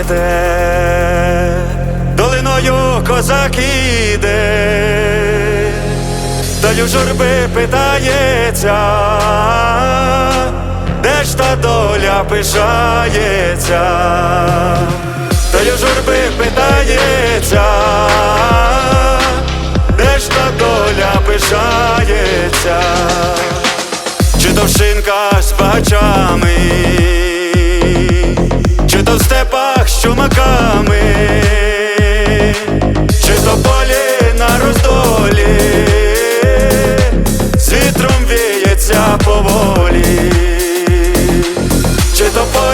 іде, долиною козак іде, Долю журби питається, де ж та доля пишається, Долю журби питається,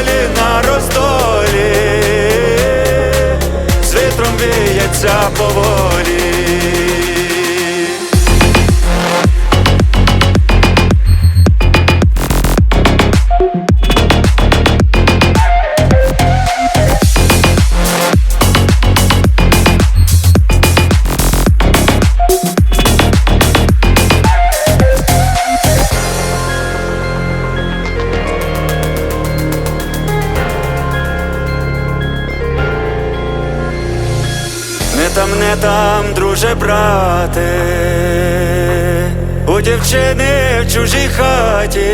то полі на роздолі, з вітром віється поволі. Там, не там, друже, брате, у дівчини в чужій хаті,